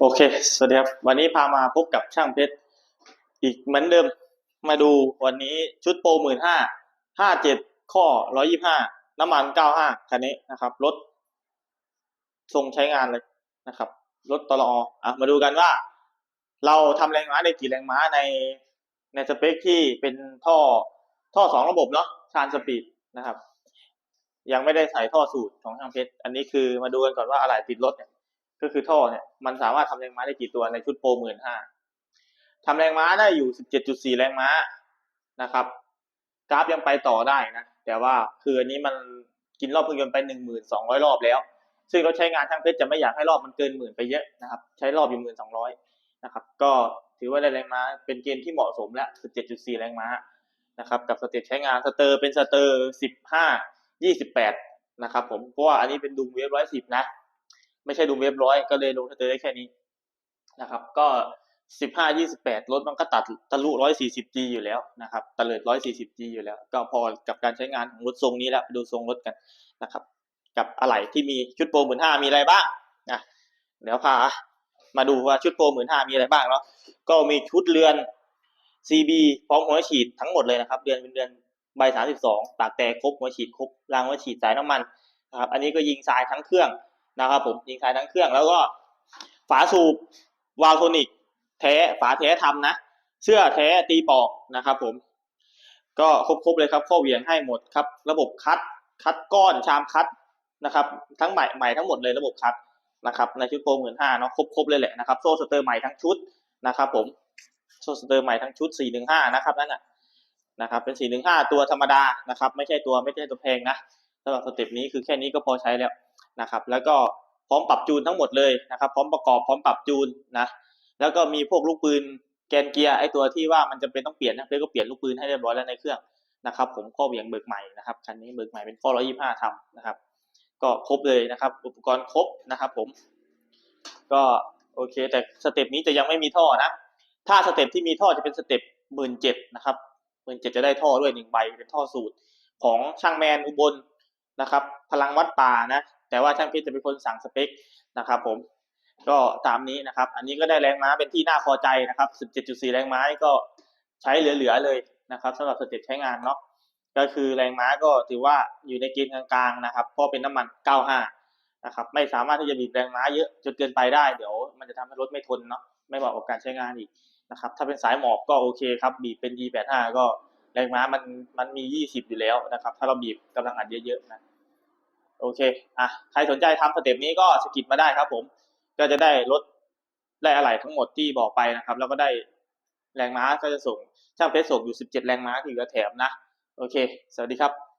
โอเค สวัสดีครับ วันนี้พามาพบกับช่างเพชร อีกเหมือนเดิม มาดูวันนี้ชุดโปรหมื่นห้าห้าเจ็ดข้อร้อยี่ห้าน้ำมันเก้าห้าคันนี้นะครับ รถทรงใช้งานเลยนะครับ รถตลออะ มาดูกันว่า เราทำแรงม้าได้กี่แรงม้าในในสเปคที่เป็นท่อท่อสองระบบเนาะชานสปีดนะครับ ยังไม่ได้ใส่ท่อสูตรของช่างเพชร อันนี้คือมาดูกันก่อนว่าอะไรติดรถเนี่ย ก็คือท่อเนี่ยมันสามารถทำแรงม้าได้กี่ตัวในชุดโปรหมื่นห้าทำแรงม้าได้อยู่สิบเจ็ดจุดสี่แรงม้านะครับ กราฟยังไปต่อได้นะ แต่ว่าคืออันนี้มันกินรอบเครื่องยนต์ไปหนึ่งหมื่นสองร้อยรอบแล้ว ซึ่งเรถใช้งานช่างเพชรจะไม่อยากให้รอบมันเกินหมื่นไปเยอะนะครับ ใช้รอบอยู่หมื่นสองร้อยนะครับ ก็ถือว่าได้แรงม้าเป็นเกณฑ์ที่เหมาะสมแล้วสิบเจ็ดจุดสี่แรงม้านะครับ กับสเต็ปใช้งานสเตอร์เป็นสเตอร์สิบห้ายี่สิบแปดนะครับผม เพราะว่าอันนี้เป็นดุมเวฟร้อยสิบนะ ไม่ใช่ดูเว็บร้อยก็เลยลงเตอร์ได้แค่นี้นะครับ ก็สิบห้ายี่สิบแปดรถมันก็ตัดทะลุร้อยสี่สิบจีอยู่แล้วนะครับตะเลิดร้อยสี่สิบจีอยู่แล้ว ก็พอกับการใช้งานของรถทรงนี้แล้วไปดูทรงรถกันนะครับ กับอะไหล่ที่มีชุดโปรหมื่นห้ามีอะไรบ้างนะเดี๋ยวพามาดูว่าชุดโปรหมื่นห้ามีอะไรบ้างเนาะก็มีชุดเรือน CB พร้อมหัวฉีดทั้งหมดเลยนะครับเดือนเป็นเดือนใบสามสิบสองปากแต่ครบหัวฉีดครบรางหัวฉีดสายน้ำมันนะครับ อันนี้ก็ยิงทรายทั้งเครื่อง นะครับผมยิงสายทั้งเครื่องแล้วก็ฝาสูบวาลโทนิกแท้ฝาแท้ทำนะ เสื้อแท้ตีปอกนะครับผมก็ครบๆเลยครับข้อเหวี่ยงให้หมดครับ ระบบคัดคัดก้อนชามคัดนะครับ ทั้งใหม่ใหม่ทั้งหมดเลยระบบคัดนะครับในชุดโปรหมื่นห้าเนาะครบๆเลยแหละนะครับโซ่สเตอร์ใหม่ทั้งชุดนะครับผมโซ่สเตอร์ใหม่ทั้งชุดสี่หนึ่งห้านะครับนั่นน่ะนะครับเป็นสี่หนึ่งห้าตัวธรรมดานะครับ ไม่ใช่ตัวไม่ใช่ตัวแพงนะสำหรับสเต็ปนี้คือแค่นี้ก็พอใช้แล้ว นะครับ แล้วก็พร้อมปรับจูนทั้งหมดเลยนะครับ พร้อมประกอบพร้อมปรับจูนนะแล้วก็มีพวกลูกปืนแกนเกียร์ไอตัวที่ว่ามันจำเป็นต้องเปลี่ยนนะเพื่อก็เปลี่ยนลูกปืนให้เรียบร้อยแล้วในเครื่องนะครับผมข้อเหวี่ยงเบิกใหม่นะครับคันนี้เบิกใหม่เป็นข้อ 125ทำนะครับ ก็ครบเลยนะครับ อุปกรณ์ครบนะครับ ผม ก็โอเค แต่สเต็ปนี้จะยังไม่มีท่อนะ ถ้าสเต็ปที่มีท่อจะเป็นสเต็ปหมื่นเจ็ดนะครับหมื่นเจ็ดจะได้ท่อด้วยหนึ่งใบเป็นท่อสูตร ของช่างแมนอุบลนะครับ พลังวัดป่านะ แต่ว่าช่างเพชรจะเป็นคนสั่งสเปคนะครับผมก็ตามนี้นะครับ อันนี้ก็ได้แรงม้าเป็นที่น่าพอใจนะครับ 17.4 แรงม้าก็ใช้เหลือๆเลยนะครับสำหรับสเต็ปใช้งานเนาะก็คือแรงม้าก็ถือว่าอยู่ในเกณฑ์กลางๆนะครับเพราะเป็นน้ำมัน 95 นะครับ ไม่สามารถที่จะบีบแรงม้าเยอะจนเกินไปได้เดี๋ยว มันจะทำให้รถไม่ทนเนาะไม่เหมาะกับการใช้งานอีกนะครับ ถ้าเป็นสายหมอบก็โอเคครับ บีบเป็น G85 ก็แรงม้ามันมันมี 20 อยู่แล้วนะครับ ถ้าเราบีบกำลังอัดเยอะๆนะ โอเคอะใครสนใจทำสเต็ปนี้ก็สกิดมาได้ครับผม ก็จะได้ลดได้อะไหล่ทั้งหมดที่บอกไปนะครับ แล้วก็ได้แรงม้าก็จะส่งช่างเพชรส่งอยู่ 17 แรงม้าที่เหลือแถมนะ โอเค สวัสดีครับ